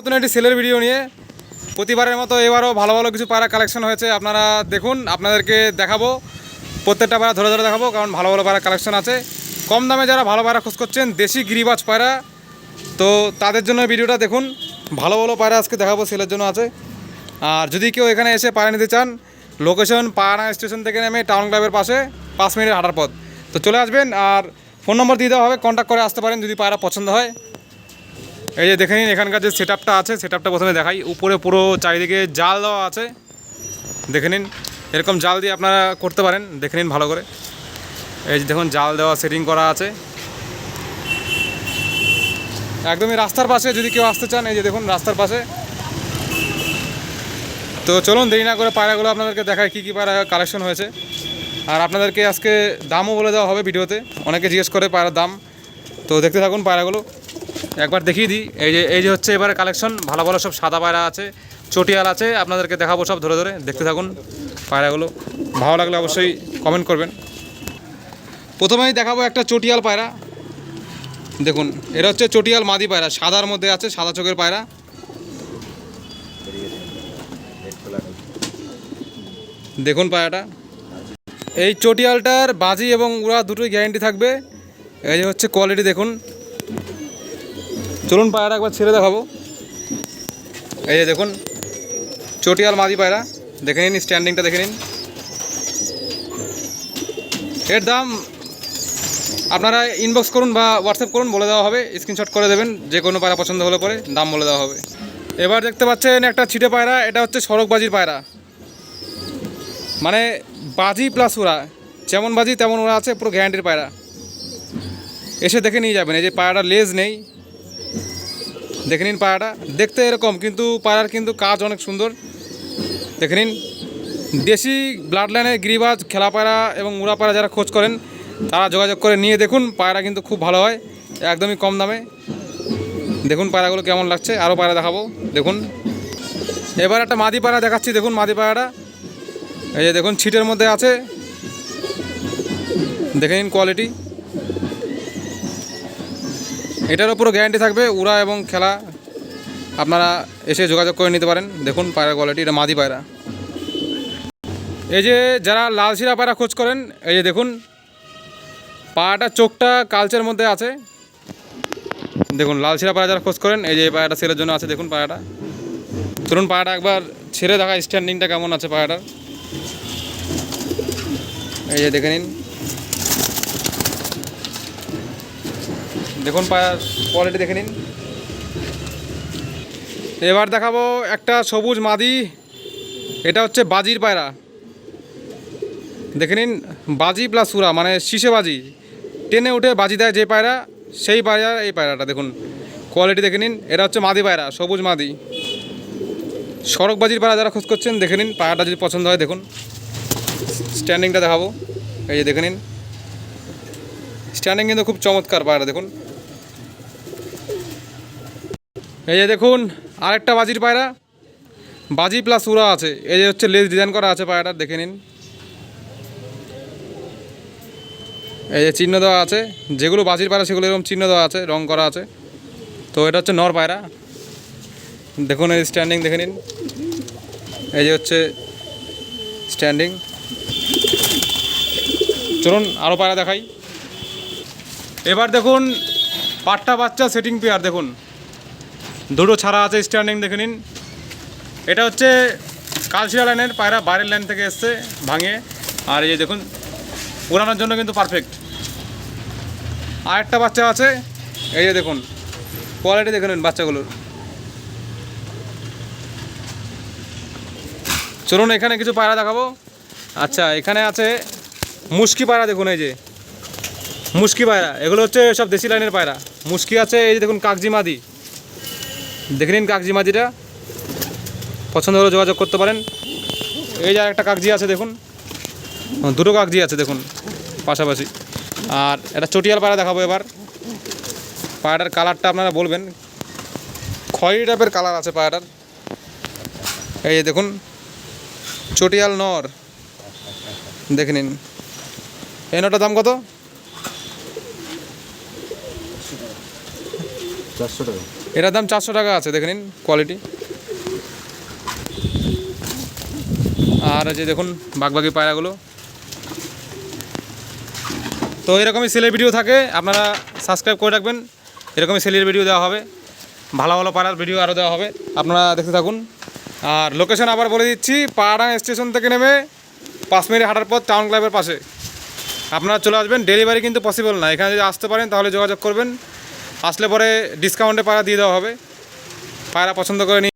নতুন একটি সেলের ভিডিও নিয়ে প্রতিবারের মতো এবারও ভালো ভালো কিছু পায়রা কালেকশন হয়েছে। আপনারা দেখুন, আপনাদেরকে দেখাবো। প্রত্যেকটা পায়রা ধরে ধরে দেখাবো, কারণ ভালো ভালো পায়রা কালেকশন আছে। কম দামে যারা ভালো পায়রা খোঁজ করছেন, দেশি গিরিবাজ পায়রা তো তাদের জন্য ভিডিওটা দেখুন। ভালো ভালো পায়রা আজকে দেখাবো, সেলের জন্য আছে। আর যদি কেউ এখানে এসে পায়রা নিতে চান লোকেশন পায়রা স্টেশন থেকে নেমে টাউন ক্লাবের পাশে, পাঁচ মিনিট হাঁটার পথ। তো চলে আসবেন, আর ফোন নম্বর দিয়ে দেওয়া হবে কন্ট্যাক্ট করে আসতে পারেন যদি পায়রা পছন্দ হয়। এই যে দেখে নিন, এখানকার যে সেট আছে সেট প্রথমে দেখাই। উপরে পুরো চারিদিকে জাল দেওয়া আছে। দেখে নিন, এরকম জাল দিয়ে আপনারা করতে পারেন। দেখে নিন ভালো করে। এই যে দেখুন, জাল দেওয়া সেটিং করা আছে। একদমই রাস্তার পাশে, যদি কেউ আসতে চান, এই যে দেখুন, রাস্তার পাশে। তো চলুন, দেরি না করে পায়রাগুলো আপনাদেরকে দেখায় কী কী পায়রা কালেকশন হয়েছে। আর আপনাদেরকে আজকে দামও বলে দেওয়া হবে ভিডিওতে। অনেকে জিজ্ঞেস করে পায়রার দাম। তো দেখতে থাকুন পায়রাগুলো। একবার দেখিয়ে দিই। এই যে এই যে হচ্ছে এবারে কালেকশন ভালো ভালো সব সাদা পায়রা আছে, চটিয়াল আছে, আপনাদেরকে দেখাবো সব ধরে ধরে। দেখতে থাকুন পায়রাগুলো। ভালো লাগলে অবশ্যই কমেন্ট করবেন। প্রথমেই দেখাবো একটা চটিয়াল পায়রা। দেখুন, এটা হচ্ছে চটিয়াল মাদি পায়রা, সাদার মধ্যে আছে, সাদা চোখের পায়রা। দেখুন পায়রাটা। এই চটিয়ালটার বাজি এবং উড়া দুটোই গ্যারেন্টি থাকবে। এই যে হচ্ছে কোয়ালিটি দেখুন। চলুন পায়রা একবার ছেড়ে দেখাবো। এই যে দেখুন, চটিয়াল মাদি পায়রা। দেখে নিন স্ট্যান্ডিংটা দেখে নিন। এর দাম আপনারা ইনবক্স করুন বা হোয়াটসঅ্যাপ করুন, বলে দেওয়া হবে। স্ক্রিনশট করে দেবেন, যে কোনো পায়রা পছন্দ হলে পরে দাম বলে দেওয়া হবে। এবার দেখতে পাচ্ছেন একটা ছিটে পায়রা, এটা হচ্ছে সড়ক বাজির পায়রা। মানে বাজি প্লাস ওরা, যেমন বাজি তেমন ওরা আছে, পুরো গ্যারান্টির পায়রা। এসে দেখে নিয়ে যাবেন, এই যে পায়রাটা লেজ নেই। দেখে নিন পায়রাটা দেখতে এরকম, কিন্তু পায়রার কিন্তু কাজ অনেক সুন্দর। দেখে নিন। দেশি ব্লাড লাইনের গিরিবাজ খেলা পায়রা এবং উড়া পায়রা যারা খোঁজ করেন, তারা যোগাযোগ করে নিয়ে দেখুন পায়রা কিন্তু খুব ভালো হয়, একদমই কম দামে। দেখুন পায়রাগুলো কেমন লাগছে আরও পায়রা দেখাবো। দেখুন। এবার একটা মাদি পায়রা দেখাচ্ছি, দেখুন মাদি পায়রাটা এই যে দেখুন, ছিটের মধ্যে আছে। দেখে নিন কোয়ালিটি এটার উপরও গ্যারান্টি থাকবে, উড়া এবং খেলা আপনারা এসে যোগাযোগ করে নিতে পারেন। দেখুন পায়রা কোয়ালিটি এটা মাদি পায়রা। এই যে যারা লাল শিরা পায়রা খোঁজ করেন, এই যে দেখুন পায়রাটা চোখটা কালচের মধ্যে আছে। দেখুন, লাল শিরা পায়রা যারা খোঁজ করেন, এই যে পায়রাটা সেলের জন্য আছে, দেখুন পায়রাটা। চলুন পায়রাটা একবার ছেড়ে দেখা স্ট্যান্ডিংটা কেমন আছে পায়রাটার। এই যে দেখে নিন। দেখুন কোয়ালিটি দেখে নিন। এবার দেখাবো একটা সবুজ মাদি। এটা হচ্ছে বাজির পায়রা। দেখে নিন, বাজি প্লাস সুরা মানে শীষে বাজি। টেনে উঠে বাজি দেয় যে পায়রা, সেই পায়রা, এই পায়রাটা দেখুন। কোয়ালিটি দেখে নিন, এটা হচ্ছে মাদি পায়রা, সবুজ মাদি। সড়ক বাজির পায়রা যারা খোঁজ করছেন, দেখে নিন, পায়রাটা যদি পছন্দ হয়, দেখুন। স্ট্যান্ডিংটা দেখাবো। এই যে দেখে নিন। স্ট্যান্ডিং কিন্তু খুব চমৎকার পায়রা দেখুন। এই যে দেখুন, আরেকটা বাজির পায়রা। বাজি প্লাস উড়া আছে। এই যে হচ্ছে লেজ ডিজাইন করা আছে পায়রাটার, দেখে নিন। এই যে চিহ্ন দেওয়া আছে, যেগুলো বাজির পায়রা সেগুলো এরকম চিহ্ন দেওয়া আছে, রং করা আছে। তো এটা হচ্ছে নর পায়রা। দেখুন এই স্ট্যান্ডিং দেখে নিন। এই যে হচ্ছে স্ট্যান্ডিং চলুন আরও পায়রা দেখাই। এবার দেখুন পাট্টা বাচ্চা সেটিং পেয়ার দেখুন। দুটো ছাড়া আছে স্ট্যান্ডিং দেখে নিন। এটা হচ্ছে কালশিয়া লাইনের পায়রা, বাইরের লাইন থেকে এসছে, ভাঙে। আর এই যে দেখুন উড়ানোর জন্য কিন্তু পারফেক্ট আর একটা বাচ্চা আছে, এই যে দেখুন কোয়ালিটি দেখে নিন বাচ্চাগুলোর। চলুন, এখানে কিছু পায়রা দেখাবো। আচ্ছা এখানে আছে মুশকি পায়রা, দেখুন এই যে। মুশকি পায়রা, এগুলো হচ্ছে সব দেশি লাইনের পায়রা। মুশকি আছে, এই দেখুন কাগজি মাদি। দেখে নিন কাগজি মাদিটা। পছন্দ হলে যোগাযোগ করতে পারেন। এই যে একটা কাগজি আছে, দেখুন। দুটো কাগজি আছে, দেখুন, পাশাপাশি। আর এটা চটিয়াল পায়রা দেখাবো এবার। পায়রাটার কালারটা আপনারা বলবেন। খয়েরি টাইপের কালার আছে পায়রাটার। এই যে দেখুন, চটিয়াল নর। দেখে নিন। এই নটার দাম কত? চারশো টাকা। এটার দাম চারশো টাকা আছে, দেখে নিন কোয়ালিটি আর যে দেখুন বাগবাগি পায়রাগুলো। তো এরকমই সেলের ভিডিও থাকে, আপনারা সাবস্ক্রাইব করে রাখবেন। এরকমই সেলের ভিডিও দেওয়া হবে। ভালো ভালো পাড়ার ভিডিও আরও দেওয়া হবে। আপনারা দেখতে থাকুন। আর লোকেশন আবার বলে দিচ্ছি, পাড়া স্টেশন থেকে নেমে পাঁচ মিনিট হাঁটার পর টাউন ক্লাবের পাশে। আপনারা চলে আসবেন ডেলিভারি কিন্তু পসিবল না। এখানে যদি আসতে পারেন, তাহলে যোগাযোগ করবেন। আসলে পরে ডিসকাউন্টে পায়রা দিয়ে দেওয়া হবে। পায়রা পছন্দ করে